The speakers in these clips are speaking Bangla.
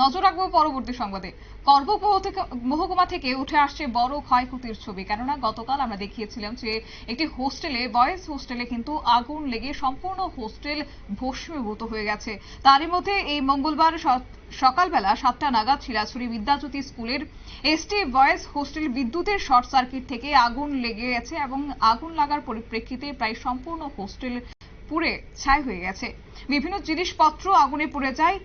নজর রাখব পরবর্তী সংবাদে। করবুক মহকুমা থেকে উঠে আসছে বড় ক্ষয়ক্ষতির ছবি। কেননা গতকাল আমরা দেখিয়েছিলাম যে একটি হোস্টেলে, বয়েজ হোস্টেলে কিন্তু আগুন লেগে সম্পূর্ণ হোস্টেল ভস্মীভূত হয়ে গেছে। তারই মধ্যে এই মঙ্গলবার সকালবেলা সাতটা নাগাদ শিলাছড়ি বিদ্যাজ্যোতি স্কুলের এসটি বয়েজ হোস্টেল বিদ্যুতের শর্ট সার্কিট থেকে আগুন লেগে গেছে এবং আগুন লাগার পরিপ্রেক্ষিতে প্রায় সম্পূর্ণ হোস্টেল পুড়ে ছাই হয়ে গেছে। বিভিন্ন জিনিসপত্র আগুনে পুড়ে যায়।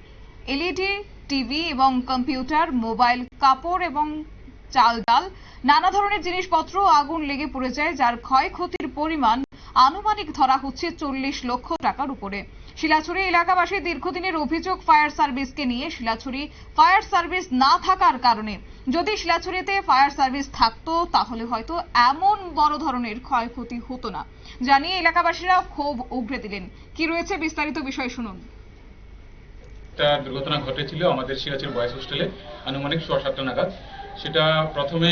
এলইডি টিভি এবং কম্পিউটার, মোবাইল, কাপড় এবং চাল ডাল নানা ধরনের জিনিসপত্র আগুন লেগে পড়ে যায়, যার ক্ষয়ক্ষতির পরিমাণ আনুমানিক ধরা হচ্ছে চল্লিশ লক্ষ টাকার উপরে। শিলাছড়ি এলাকাবাসী দীর্ঘদিনের অভিযোগ ফায়ার সার্ভিসকে নিয়ে শিলাছড়ি ফায়ার সার্ভিস না থাকার কারণে। যদি শিলাছড়িতে ফায়ার সার্ভিস থাকতো, তাহলে হয়তো এমন বড় ধরনের ক্ষয়ক্ষতি হতো না। জানিয়ে এলাকাবাসীরা ক্ষোভ উগরে দিলেন। কি রয়েছে বিস্তারিত বিষয় শুনুন। একটা দুর্ঘটনা ঘটেছিল আমাদের সিরাজের বয়েজ হোস্টেলে, আনুমানিক সোয়া সাতটা নাগাদ। সেটা প্রথমে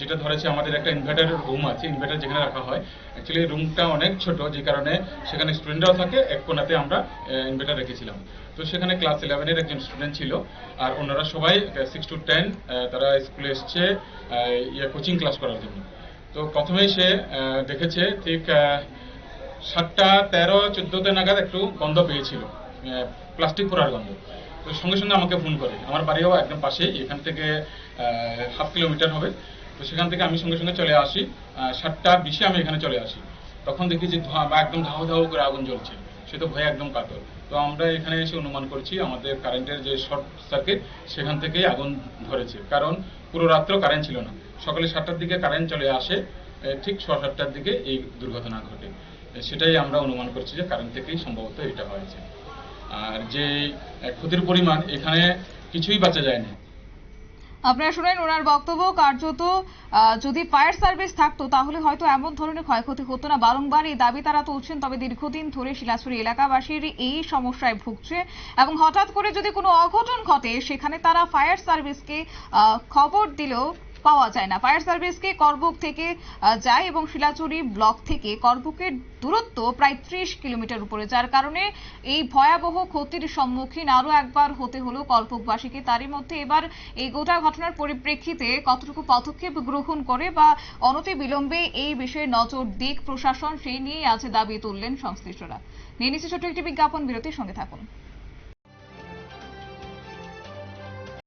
যেটা ধরেছে, আমাদের একটা ইনভার্টার রুম আছে ইনভার্টার যেখানে রাখা হয়। অ্যাকচুয়ালি রুমটা অনেক ছোট, যে কারণে সেখানে স্টুডেন্টরাও থাকে, এক কোনাতে আমরা ইনভার্টার রেখেছিলাম। তো সেখানে ক্লাস ইলেভেনের একজন স্টুডেন্ট ছিল, আর অন্যরা সবাই সিক্স টু টেন তারা স্কুলে এসছে ইয়ে কোচিং ক্লাস করার জন্য। তো প্রথমেই সে দেখেছে, ঠিক সাতটা তেরো, চোদ্দোতে নাগাদ একটু গন্ধ পেয়েছিল। প্লাস্টিক পোড়ার গন্ধ। তো সঙ্গে সঙ্গে আমাকে ফোন করে। আমার বাড়িও একদম পাশেই, এখান থেকে হাফ কিলোমিটার হবে। তো সেখান থেকে আমি সঙ্গে সঙ্গে চলে আসি। সাতটা বিশে আমি এখানে চলে আসি। তখন দেখি যে ধোঁয়া, একদম ধাও ধাও করে আগুন জ্বলছে। সে তো ভয়ে একদম কাতর। তো আমরা এখানে এসে অনুমান করছি, আমাদের কারেন্টের যে শর্ট সার্কিট, সেখান থেকেই আগুন ধরেছে। কারণ পুরো রাত্র কারেন্ট ছিল না। সকালে সাতটার দিকে কারেন্ট চলে আসে ঠিক সোয়া সাতটার দিকে এই দুর্ঘটনা ঘটে। সেটাই আমরা অনুমান করছি যে কারেন্ট থেকেই সম্ভবত এটা হয়েছে। আর যে ক্ষতির পরিমাণ, এখানে কিছুই বাঁচা যায়নি। আপনারা শুনেন, ওনার বক্তব্য কার্যত যদি ফায়ার সার্ভিস থাকতো, তাহলে হয়তো এমন ধরনের ক্ষয়ক্ষতি হতো না। বারংবার এই দাবি তারা তুলছেন, তবে দীর্ঘদিন ধরে শিলাছড়ি এলাকাবাসীর এই সমস্যায় ভুগছে। এবং হঠাৎ করে যদি কোনো অঘটন ঘটে, সেখানে তারা ফায়ার সার্ভিসকে খবর দিলেও পাওয়া যায় না। ফায়ার সার্ভিসকে করবুক থেকে যায় এবং শিলাচুরি ব্লক থেকে করবুকের দূরত্ব প্রায় ত্রিশ কিলোমিটার উপরে, যার কারণে এই ভয়াবহ ক্ষতির সম্মুখীন আরও একবার হতে হলো করবুকবাসীকে। তারই মধ্যে এবার এই গোটা ঘটনার পরিপ্রেক্ষিতে কতটুকু পদক্ষেপ গ্রহণ করে বা অনতি বিলম্বে এই বিষয়ে নজর দিক প্রশাসন, সেই নিয়েই আজ দাবি তুললেন সংশ্লিষ্টরা। নিয়ে নিচ্ছে ছোট্ট একটি বিজ্ঞাপন, বিরতির সঙ্গে থাকুন।